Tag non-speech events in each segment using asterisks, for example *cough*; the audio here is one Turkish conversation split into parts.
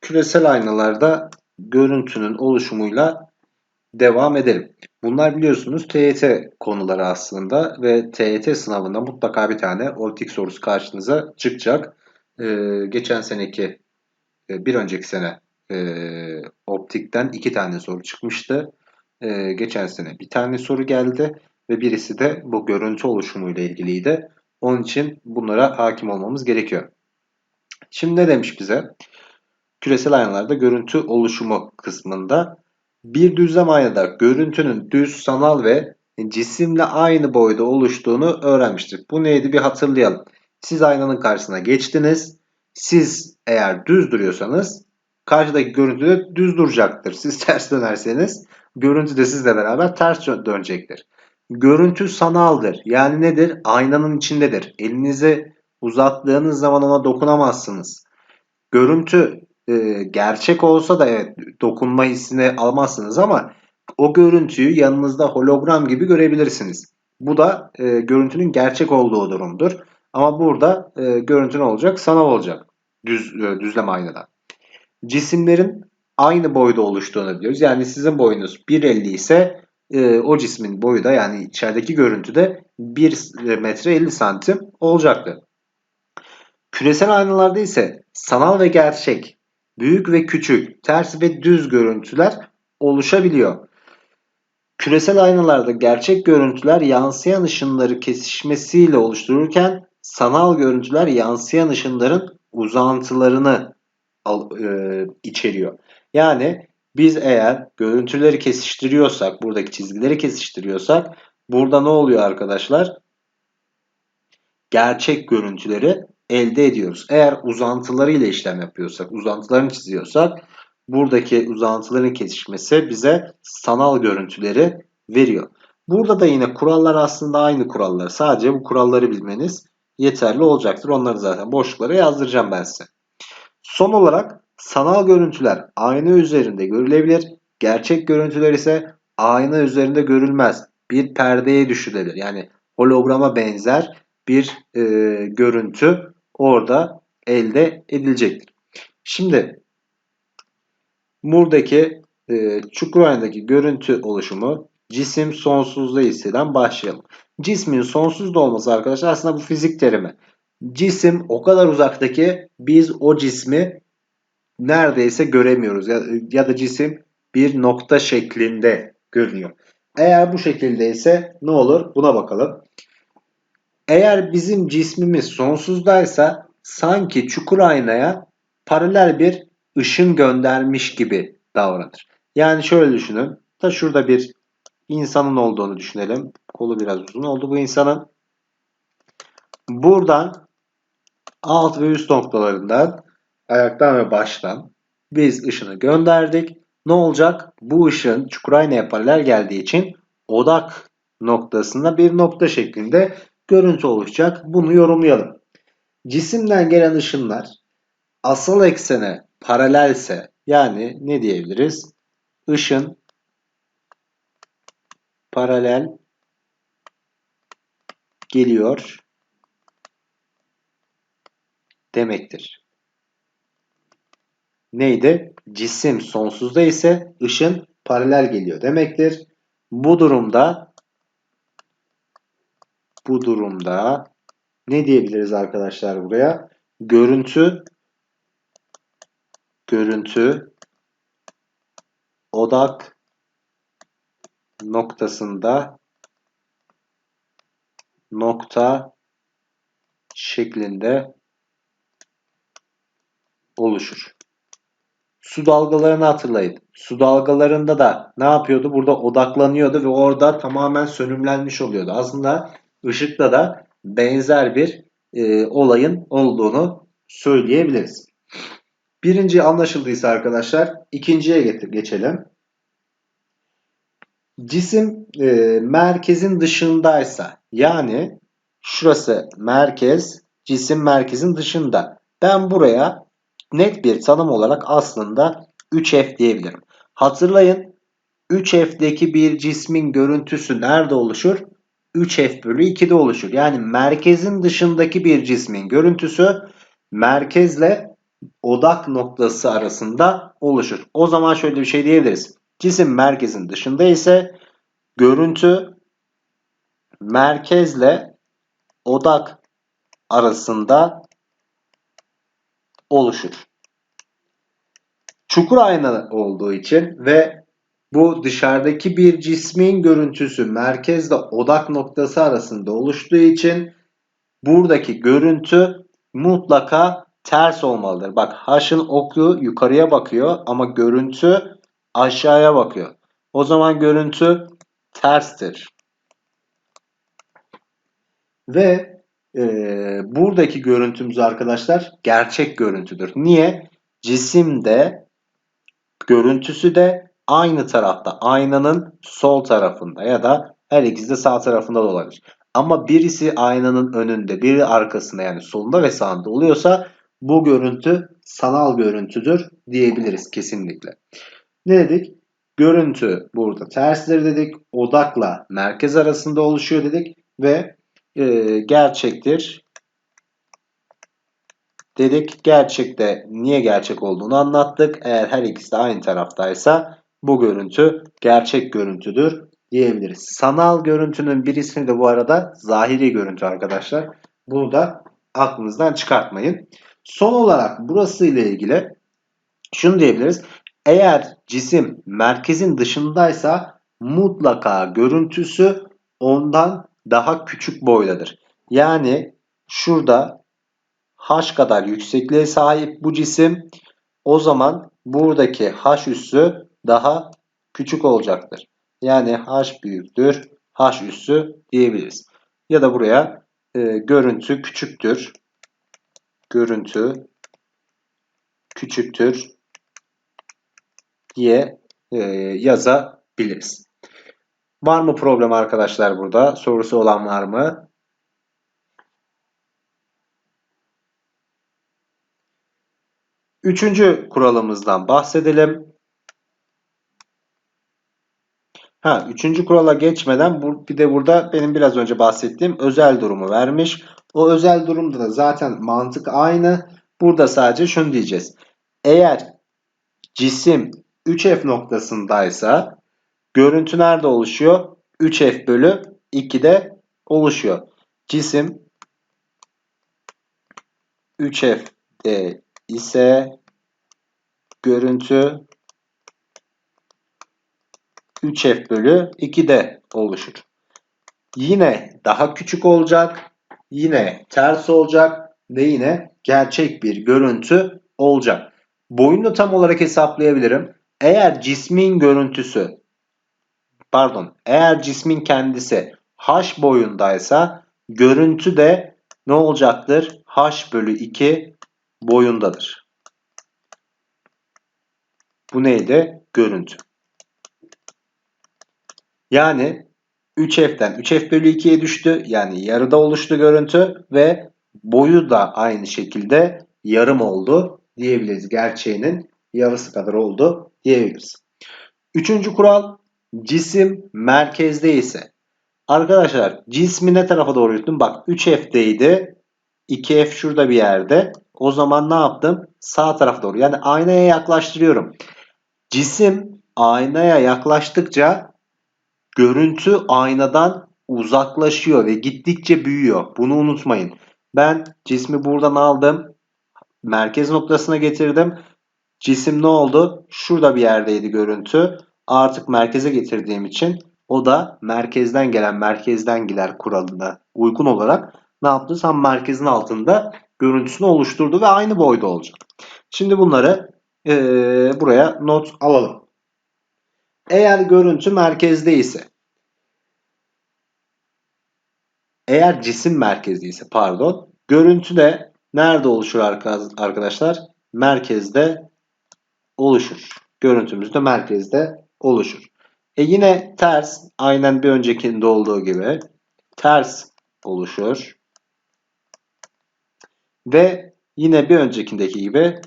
küresel aynalarda görüntünün oluşumuyla devam edelim. Bunlar biliyorsunuz TYT konuları aslında ve TYT sınavında mutlaka bir tane optik sorusu karşınıza çıkacak. Ee, geçen seneki, e, bir önceki sene e, optikten iki tane soru çıkmıştı. E, geçen sene bir tane soru geldi ve birisi de bu görüntü oluşumuyla ilgiliydi. Onun için bunlara hakim olmamız gerekiyor. Şimdi ne demiş bize? Küresel aynalarda görüntü oluşumu kısmında bir düzlem aynada görüntünün düz, sanal ve cisimle aynı boyda oluştuğunu öğrenmiştik. Bu neydi bir hatırlayalım. Siz aynanın karşısına geçtiniz. Siz eğer düz duruyorsanız karşıdaki görüntü de düz duracaktır. Siz *laughs* ters dönerseniz görüntü de sizle beraber ters dönecektir. Görüntü sanaldır. Yani nedir? Aynanın içindedir. Elinizi uzattığınız zaman ona dokunamazsınız. Görüntü e, gerçek olsa da evet dokunma hissini almazsınız ama o görüntüyü yanınızda hologram gibi görebilirsiniz. Bu da e, görüntünün gerçek olduğu durumdur. Ama burada e, görüntü ne olacak? Sanal olacak. Düz, e, düzlem aynada. Cisimlerin aynı boyda oluştuğunu biliyoruz. Yani sizin boyunuz 1.50 ise e, o cismin boyu da yani içerideki görüntüde 1 metre 50 santim olacaktı. Küresel aynalarda ise sanal ve gerçek, büyük ve küçük, ters ve düz görüntüler oluşabiliyor. Küresel aynalarda gerçek görüntüler yansıyan ışınları kesişmesiyle oluştururken sanal görüntüler yansıyan ışınların uzantılarını e, içeriyor. Yani biz eğer görüntüleri kesiştiriyorsak, buradaki çizgileri kesiştiriyorsak burada ne oluyor arkadaşlar? Gerçek görüntüleri elde ediyoruz. Eğer uzantılarıyla işlem yapıyorsak, uzantılarını çiziyorsak buradaki uzantıların kesişmesi bize sanal görüntüleri veriyor. Burada da yine kurallar aslında aynı kurallar. Sadece bu kuralları bilmeniz yeterli olacaktır. Onları zaten boşluklara yazdıracağım ben size. Son olarak sanal görüntüler ayna üzerinde görülebilir. Gerçek görüntüler ise ayna üzerinde görülmez. Bir perdeye düşürülür. Yani holograma benzer bir e, görüntü orada elde edilecektir. Şimdi buradaki e, çukur aynadaki görüntü oluşumu cisim sonsuzda hisseden başlayalım. Cismin sonsuzda olması arkadaşlar aslında bu fizik terimi. Cisim o kadar uzaktaki biz o cismi neredeyse göremiyoruz. Ya, ya da cisim bir nokta şeklinde görünüyor. Eğer bu şekildeyse ne olur? Buna bakalım. Eğer bizim cismimiz sonsuzdaysa sanki çukur aynaya paralel bir ışın göndermiş gibi davranır. Yani şöyle düşünün. Da şurada bir insanın olduğunu düşünelim. Kolu biraz uzun oldu bu insanın. Buradan alt ve üst noktalarından ayaktan ve baştan biz ışını gönderdik. Ne olacak? Bu ışın çukur aynaya paralel geldiği için odak noktasında bir nokta şeklinde görüntü oluşacak. Bunu yorumlayalım. Cisimden gelen ışınlar asal eksene paralelse yani ne diyebiliriz? Işın paralel geliyor demektir. Neydi? Cisim sonsuzda ise ışın paralel geliyor demektir. Bu durumda bu durumda ne diyebiliriz arkadaşlar buraya? Görüntü görüntü odak noktasında nokta şeklinde oluşur. Su dalgalarını hatırlayın. Su dalgalarında da ne yapıyordu? Burada odaklanıyordu ve orada tamamen sönümlenmiş oluyordu. Aslında ışıkta da benzer bir e, olayın olduğunu söyleyebiliriz. Birinci anlaşıldıysa arkadaşlar ikinciye geçelim. Cisim e, merkezin dışındaysa yani şurası merkez cisim merkezin dışında. Ben buraya net bir tanım olarak aslında 3F diyebilirim. Hatırlayın 3F'deki bir cismin görüntüsü nerede oluşur? 3F bölü 2'de oluşur. Yani merkezin dışındaki bir cismin görüntüsü merkezle odak noktası arasında oluşur. O zaman şöyle bir şey diyebiliriz. Cisim merkezin dışında ise görüntü merkezle odak arasında oluşur. Çukur ayna olduğu için ve bu dışarıdaki bir cismin görüntüsü merkezle odak noktası arasında oluştuğu için buradaki görüntü mutlaka ters olmalıdır. Bak H'ın oku yukarıya bakıyor ama görüntü aşağıya bakıyor. O zaman görüntü terstir. Ve e, buradaki görüntümüz arkadaşlar gerçek görüntüdür. Niye? Cisimde görüntüsü de aynı tarafta. Aynanın sol tarafında ya da her ikisi de sağ tarafında da olabilir. Ama birisi aynanın önünde, biri arkasında yani solunda ve sağında oluyorsa bu görüntü sanal görüntüdür diyebiliriz kesinlikle. Ne dedik? Görüntü burada tersdir dedik. Odakla merkez arasında oluşuyor dedik ve e, gerçektir dedik. Gerçekte niye gerçek olduğunu anlattık. Eğer her ikisi de aynı taraftaysa bu görüntü gerçek görüntüdür diyebiliriz. Sanal görüntünün bir ismi de bu arada zahiri görüntü arkadaşlar. Bunu da aklınızdan çıkartmayın. Son olarak burası ile ilgili şunu diyebiliriz. Eğer cisim merkezin dışındaysa mutlaka görüntüsü ondan daha küçük boydadır. Yani şurada h kadar yüksekliğe sahip bu cisim o zaman buradaki h üssü daha küçük olacaktır. Yani h büyüktür h üssü diyebiliriz. Ya da buraya e, görüntü küçüktür. Görüntü küçüktür diye e, yazabiliriz. Var mı problem arkadaşlar burada? Sorusu olan var mı? Üçüncü kuralımızdan bahsedelim. Ha, üçüncü kurala geçmeden bu, bir de burada benim biraz önce bahsettiğim özel durumu vermiş. O özel durumda da zaten mantık aynı. Burada sadece şunu diyeceğiz. Eğer cisim 3F noktasındaysa görüntü nerede oluşuyor? 3F bölü 2'de oluşuyor. Cisim 3F'de ise görüntü 3F bölü 2'de oluşur. Yine daha küçük olacak. Yine ters olacak. Ve yine gerçek bir görüntü olacak. Boyunu tam olarak hesaplayabilirim. Eğer cismin görüntüsü pardon eğer cismin kendisi h boyundaysa görüntü de ne olacaktır? h bölü 2 boyundadır. Bu neydi? Görüntü. Yani 3F'den 3F bölü 2'ye düştü. Yani yarıda oluştu görüntü ve boyu da aynı şekilde yarım oldu diyebiliriz. Gerçeğinin yarısı kadar oldu diyebiliriz. Üçüncü kural cisim merkezde ise. Arkadaşlar cismi ne tarafa doğru yuttum? Bak 3F'deydi. 2F şurada bir yerde. O zaman ne yaptım? Sağ tarafa doğru. Yani aynaya yaklaştırıyorum. Cisim aynaya yaklaştıkça görüntü aynadan uzaklaşıyor ve gittikçe büyüyor. Bunu unutmayın. Ben cismi buradan aldım. Merkez noktasına getirdim. Cisim ne oldu? Şurada bir yerdeydi görüntü. Artık merkeze getirdiğim için o da merkezden gelen merkezden gider kuralına uygun olarak ne yaptı? Tam merkezin altında görüntüsünü oluşturdu ve aynı boyda olacak. Şimdi bunları e, buraya not alalım. Eğer görüntü merkezde ise eğer cisim merkezde ise pardon görüntü de nerede oluşur arkadaşlar? Merkezde oluşur. Görüntümüz de merkezde oluşur. E yine ters aynen bir öncekinde olduğu gibi ters oluşur. Ve yine bir öncekindeki gibi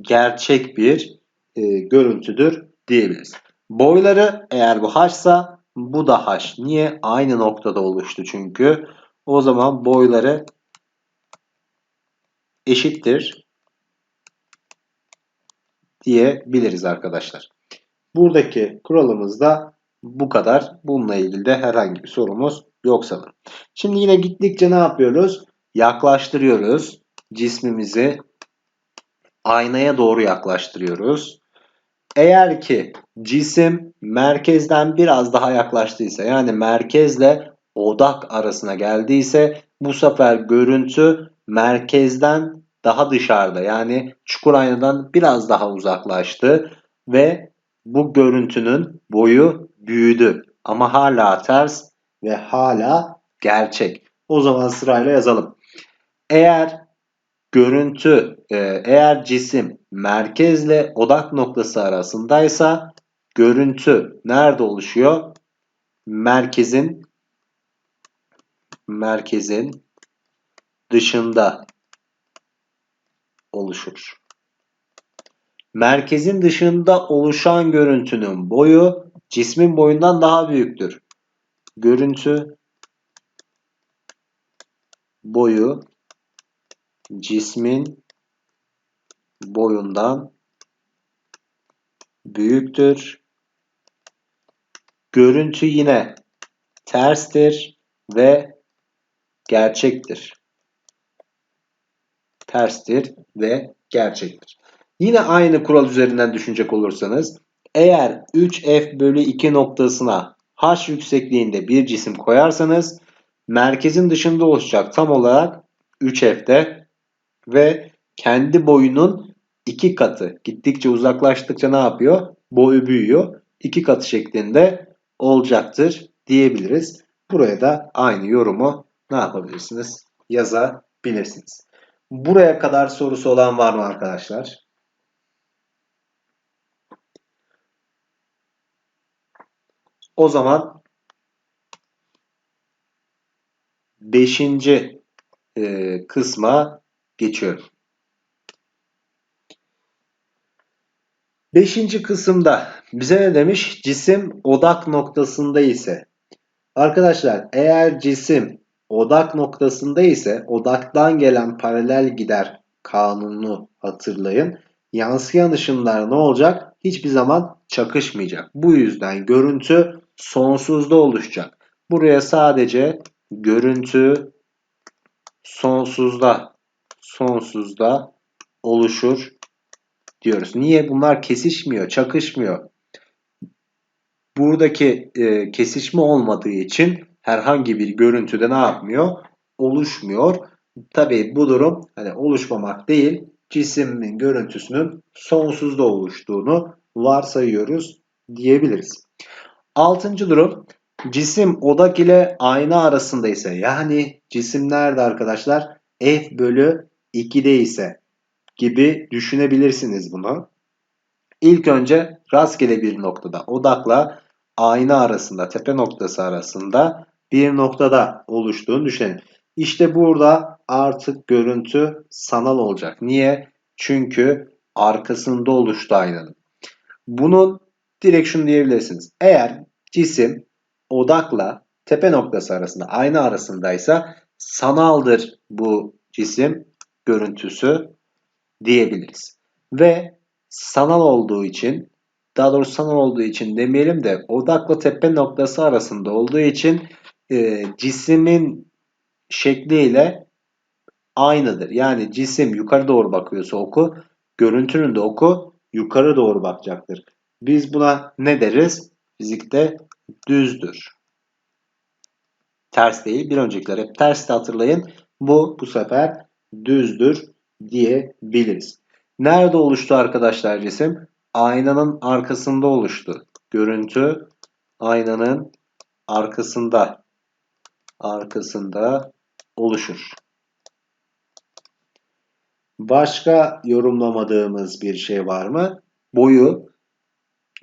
gerçek bir e, görüntüdür diyebiliriz. Boyları eğer bu h'sa bu da h. Niye? Aynı noktada oluştu çünkü. O zaman boyları eşittir. diyebiliriz arkadaşlar. Buradaki kuralımız da bu kadar. Bununla ilgili de herhangi bir sorumuz yok sanırım. Şimdi yine gittikçe ne yapıyoruz? Yaklaştırıyoruz. Cismimizi aynaya doğru yaklaştırıyoruz. Eğer ki cisim merkezden biraz daha yaklaştıysa yani merkezle odak arasına geldiyse bu sefer görüntü merkezden daha dışarıda yani çukur aynadan biraz daha uzaklaştı ve bu görüntünün boyu büyüdü ama hala ters ve hala gerçek. O zaman sırayla yazalım. Eğer görüntü eğer cisim merkezle odak noktası arasındaysa görüntü nerede oluşuyor? Merkezin merkezin dışında oluşur. Merkezin dışında oluşan görüntünün boyu cismin boyundan daha büyüktür. Görüntü boyu cismin boyundan büyüktür. Görüntü yine terstir ve gerçektir. Terstir ve gerçektir. Yine aynı kural üzerinden düşünecek olursanız eğer 3f bölü 2 noktasına h yüksekliğinde bir cisim koyarsanız merkezin dışında oluşacak tam olarak 3f'de ve kendi boyunun iki katı. Gittikçe uzaklaştıkça ne yapıyor? Boyu büyüyor. İki katı şeklinde olacaktır diyebiliriz. Buraya da aynı yorumu ne yapabilirsiniz? Yazabilirsiniz. Buraya kadar sorusu olan var mı arkadaşlar? O zaman beşinci e, kısma geçiyorum. Beşinci kısımda bize ne demiş? Cisim odak noktasında ise. Arkadaşlar eğer cisim odak noktasında ise odaktan gelen paralel gider kanununu hatırlayın. Yansıyan ışınlar ne olacak? Hiçbir zaman çakışmayacak. Bu yüzden görüntü sonsuzda oluşacak. Buraya sadece görüntü sonsuzda sonsuzda oluşur diyoruz. Niye? Bunlar kesişmiyor, çakışmıyor. Buradaki e, kesişme olmadığı için herhangi bir görüntüde ne yapmıyor? Oluşmuyor. Tabii bu durum hani oluşmamak değil, cismin görüntüsünün sonsuzda oluştuğunu varsayıyoruz diyebiliriz. Altıncı durum cisim odak ile ayna arasında ise yani cisim nerede arkadaşlar? F bölü 2'de ise gibi düşünebilirsiniz bunu. İlk önce rastgele bir noktada odakla ayna arasında, tepe noktası arasında bir noktada oluştuğunu düşünelim. İşte burada artık görüntü sanal olacak. Niye? Çünkü arkasında oluştu aynanın. Bunun direkt şunu diyebilirsiniz. Eğer cisim odakla tepe noktası arasında, ayna arasındaysa sanaldır bu cisim görüntüsü diyebiliriz. Ve sanal olduğu için daha doğrusu sanal olduğu için demeyelim de odakla tepe noktası arasında olduğu için e, cismin şekliyle aynıdır. Yani cisim yukarı doğru bakıyorsa oku, görüntünün de oku yukarı doğru bakacaktır. Biz buna ne deriz? Fizikte düzdür. Ters değil. Bir öncekiler hep ters de hatırlayın. Bu bu sefer düzdür diyebiliriz. Nerede oluştu arkadaşlar cisim? Aynanın arkasında oluştu. Görüntü aynanın arkasında arkasında oluşur. Başka yorumlamadığımız bir şey var mı? Boyu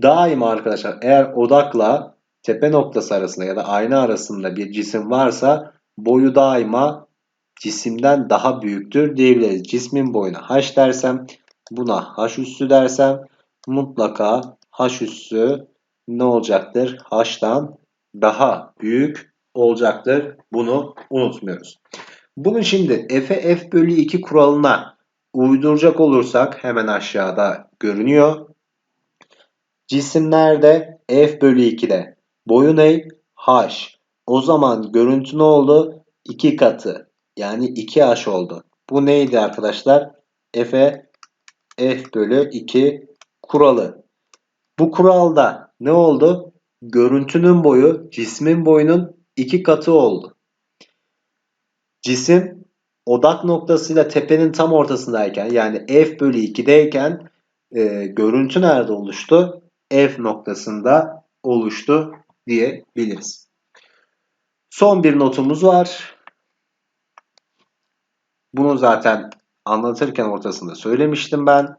daima arkadaşlar eğer odakla tepe noktası arasında ya da ayna arasında bir cisim varsa boyu daima cisimden daha büyüktür diyebiliriz. Cismin boyuna h dersem buna h üssü dersem mutlaka h üssü ne olacaktır? h'tan daha büyük olacaktır. Bunu unutmuyoruz. Bunun şimdi f'e f bölü 2 kuralına uyduracak olursak hemen aşağıda görünüyor. Cisimlerde f bölü 2'de. Boyu ne? h. O zaman görüntü ne oldu? 2 katı. Yani 2h oldu. Bu neydi arkadaşlar? F'e f bölü 2 kuralı. Bu kuralda ne oldu? Görüntünün boyu cismin boyunun 2 katı oldu. Cisim odak noktasıyla tepenin tam ortasındayken yani f bölü 2'deyken e, görüntü nerede oluştu? F noktasında oluştu diyebiliriz. Son bir notumuz var. Bunu zaten anlatırken ortasında söylemiştim ben.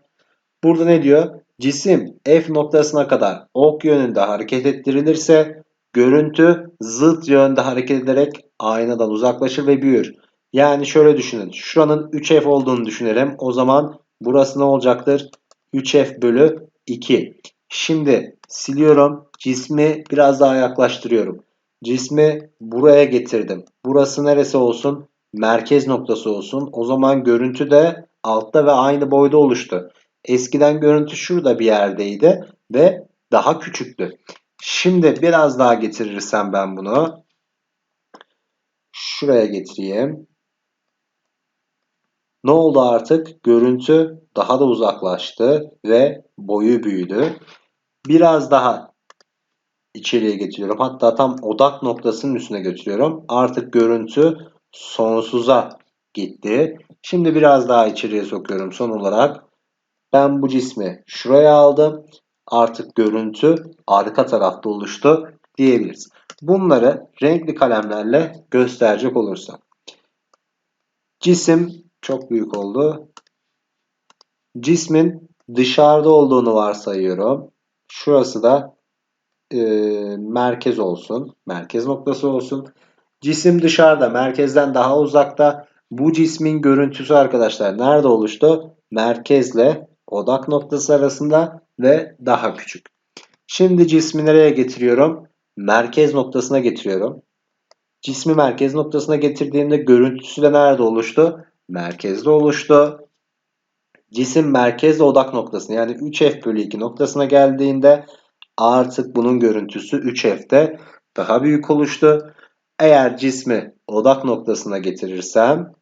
Burada ne diyor? Cisim F noktasına kadar ok yönünde hareket ettirilirse görüntü zıt yönde hareket ederek aynadan uzaklaşır ve büyür. Yani şöyle düşünün. Şuranın 3F olduğunu düşünelim. O zaman burası ne olacaktır? 3F bölü 2. Şimdi siliyorum. Cismi biraz daha yaklaştırıyorum. Cismi buraya getirdim. Burası neresi olsun? Merkez noktası olsun. O zaman görüntü de altta ve aynı boyda oluştu. Eskiden görüntü şurada bir yerdeydi ve daha küçüktü. Şimdi biraz daha getirirsem ben bunu şuraya getireyim. Ne oldu artık? Görüntü daha da uzaklaştı ve boyu büyüdü. Biraz daha içeriye getiriyorum. Hatta tam odak noktasının üstüne götürüyorum. Artık görüntü sonsuza gitti. Şimdi biraz daha içeriye sokuyorum son olarak. Ben bu cismi şuraya aldım. Artık görüntü arka tarafta oluştu diyebiliriz. Bunları renkli kalemlerle gösterecek olursak. Cisim çok büyük oldu. Cismin dışarıda olduğunu varsayıyorum. Şurası da e, merkez olsun. Merkez noktası olsun. Cisim dışarıda, merkezden daha uzakta. Bu cismin görüntüsü arkadaşlar nerede oluştu? Merkezle odak noktası arasında ve daha küçük. Şimdi cismi nereye getiriyorum? Merkez noktasına getiriyorum. Cismi merkez noktasına getirdiğimde görüntüsü de nerede oluştu? Merkezde oluştu. Cisim merkezle odak noktasına yani 3F bölü 2 noktasına geldiğinde artık bunun görüntüsü 3F'de daha büyük oluştu. Eğer cismi odak noktasına getirirsem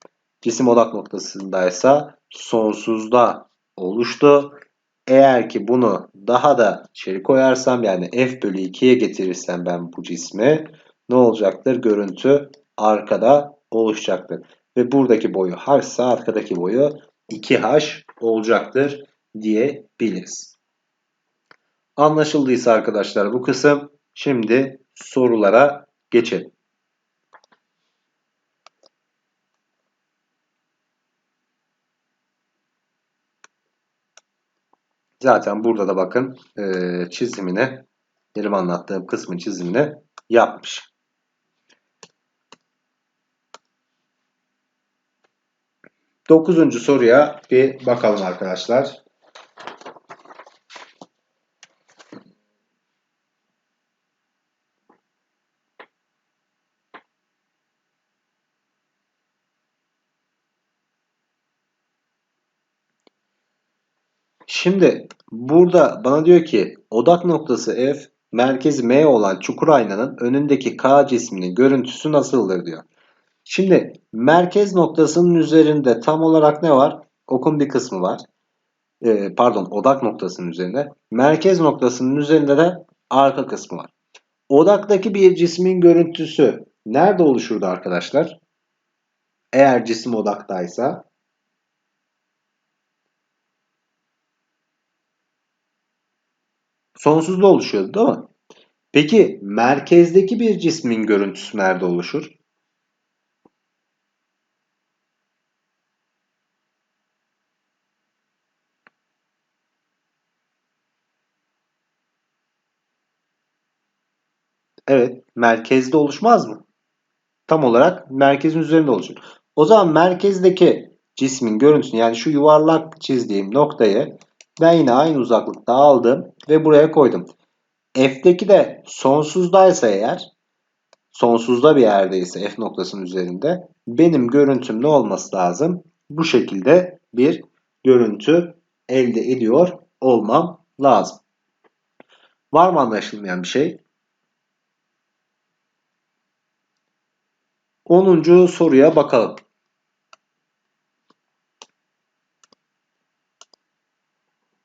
cisim odak noktasındaysa sonsuzda oluştu. Eğer ki bunu daha da içeri koyarsam yani f bölü 2'ye getirirsem ben bu cismi ne olacaktır? Görüntü arkada oluşacaktır. Ve buradaki boyu h ise arkadaki boyu 2h olacaktır diyebiliriz. Anlaşıldıysa arkadaşlar bu kısım şimdi sorulara geçelim. Zaten burada da bakın e, çizimini, benim anlattığım kısmın çizimini yapmış. Dokuzuncu soruya bir bakalım arkadaşlar. Şimdi burada bana diyor ki odak noktası F, merkezi M olan çukur aynanın önündeki K cisminin görüntüsü nasıldır diyor. Şimdi merkez noktasının üzerinde tam olarak ne var? Okun bir kısmı var. Ee, pardon odak noktasının üzerinde. Merkez noktasının üzerinde de arka kısmı var. Odaktaki bir cismin görüntüsü nerede oluşurdu arkadaşlar? Eğer cisim odaktaysa sonsuzda oluşuyordu değil mi? Peki merkezdeki bir cismin görüntüsü nerede oluşur? Evet, merkezde oluşmaz mı? Tam olarak merkezin üzerinde oluşur. O zaman merkezdeki cismin görüntüsünü yani şu yuvarlak çizdiğim noktayı ben yine aynı uzaklıkta aldım ve buraya koydum. F'deki de sonsuzdaysa eğer sonsuzda bir yerdeyse F noktasının üzerinde benim görüntüm ne olması lazım? Bu şekilde bir görüntü elde ediyor olmam lazım. Var mı anlaşılmayan bir şey? 10. soruya bakalım.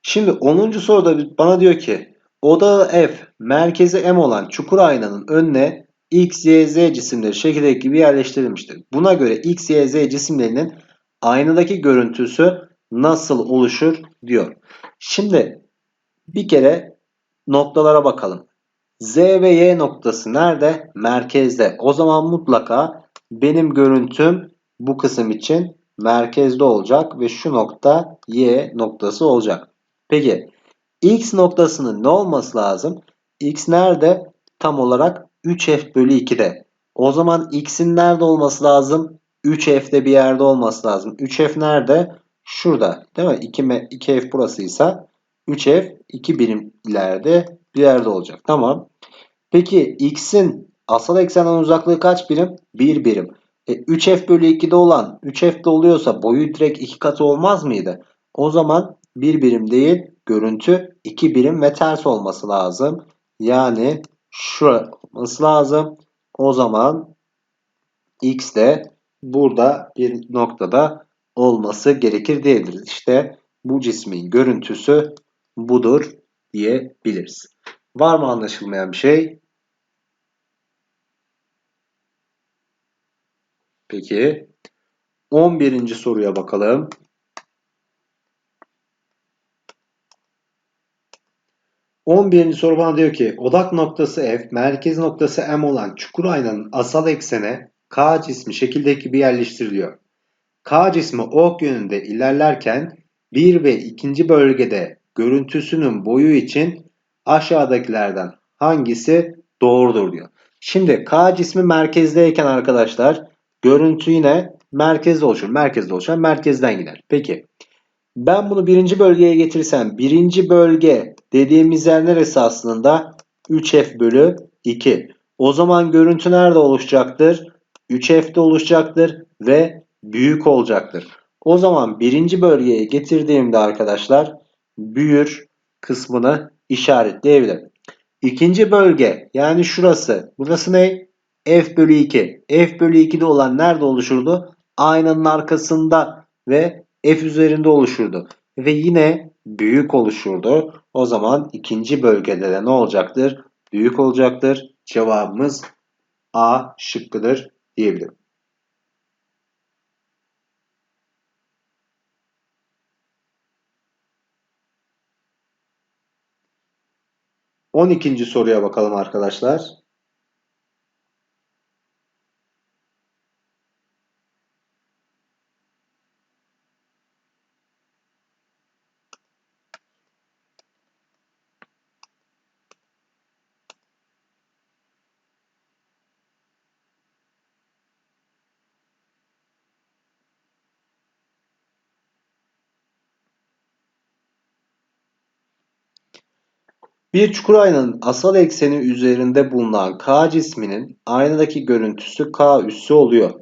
Şimdi 10. soruda bana diyor ki odağı F merkezi M olan çukur aynanın önüne X, Y, Z cisimleri şekildeki gibi yerleştirilmiştir. Buna göre X, Y, Z cisimlerinin aynadaki görüntüsü nasıl oluşur diyor. Şimdi bir kere noktalara bakalım. Z ve Y noktası nerede? Merkezde. O zaman mutlaka benim görüntüm bu kısım için merkezde olacak ve şu nokta Y noktası olacak. Peki X noktasının ne olması lazım? X nerede? Tam olarak 3F bölü 2'de. O zaman X'in nerede olması lazım? 3F'de bir yerde olması lazım. 3F nerede? Şurada. Değil mi? 2, 2F burasıysa 3F 2 birim ileride bir yerde olacak. Tamam. Peki X'in asal eksenden uzaklığı kaç birim? 1 birim. E, 3F bölü 2'de olan 3F'de oluyorsa boyu direkt 2 katı olmaz mıydı? O zaman 1 birim değil görüntü 2 birim ve ters olması lazım. Yani şu olması lazım. O zaman X de burada bir noktada olması gerekir diyebiliriz. İşte bu cismin görüntüsü budur diyebiliriz. Var mı anlaşılmayan bir şey? Peki 11. soruya bakalım. 11. soru bana diyor ki odak noktası F, merkez noktası M olan çukur aynanın asal eksene K cismi şekildeki bir yerleştiriliyor. K cismi ok yönünde ilerlerken bir ve ikinci bölgede görüntüsünün boyu için aşağıdakilerden hangisi doğrudur diyor. Şimdi K cismi merkezdeyken arkadaşlar görüntü yine merkezde oluşur. Merkezde oluşan merkezden gider. Peki ben bunu birinci bölgeye getirsem birinci bölge dediğimiz yer neresi aslında? 3F bölü 2. O zaman görüntü nerede oluşacaktır? 3F'de oluşacaktır ve büyük olacaktır. O zaman birinci bölgeye getirdiğimde arkadaşlar büyür kısmını işaretleyebilirim. İkinci bölge yani şurası. Burası ne? F bölü 2. F bölü 2'de olan nerede oluşurdu? Aynanın arkasında ve F üzerinde oluşurdu. Ve yine büyük oluşurdu. O zaman ikinci bölgede de ne olacaktır? Büyük olacaktır. Cevabımız A şıkkıdır diyebilirim. On ikinci soruya bakalım arkadaşlar. Bir çukur aynanın asal ekseni üzerinde bulunan K cisminin aynadaki görüntüsü K üssü oluyor.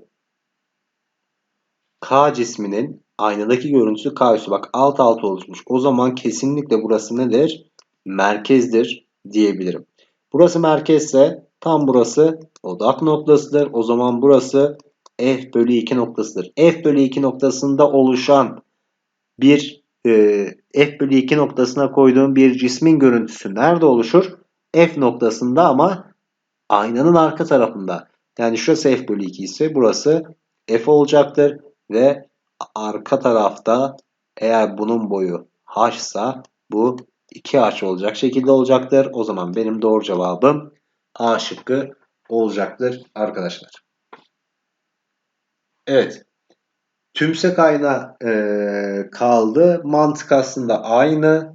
K cisminin aynadaki görüntüsü K üssü. Bak alt alta oluşmuş. O zaman kesinlikle burası nedir? Merkezdir diyebilirim. Burası merkezse tam burası odak noktasıdır. O zaman burası F bölü 2 noktasıdır. F bölü 2 noktasında oluşan bir F bölü 2 noktasına koyduğum bir cismin görüntüsü nerede oluşur? F noktasında ama aynanın arka tarafında. Yani şurası F bölü 2 ise burası F olacaktır. Ve arka tarafta eğer bunun boyu H ise bu 2H olacak şekilde olacaktır. O zaman benim doğru cevabım A şıkkı olacaktır arkadaşlar. Evet. Tümsek ayna e, kaldı. Mantık aslında aynı.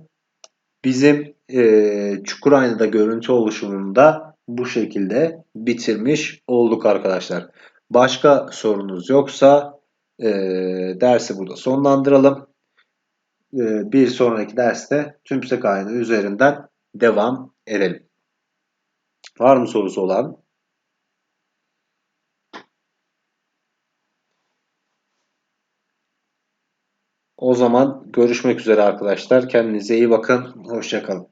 Bizim e, çukur aynada görüntü oluşumunda bu şekilde bitirmiş olduk arkadaşlar. Başka sorunuz yoksa e, dersi burada sonlandıralım. E, bir sonraki derste tümsek ayna üzerinden devam edelim. Var mı sorusu olan? O zaman görüşmek üzere arkadaşlar. Kendinize iyi bakın. Hoşçakalın.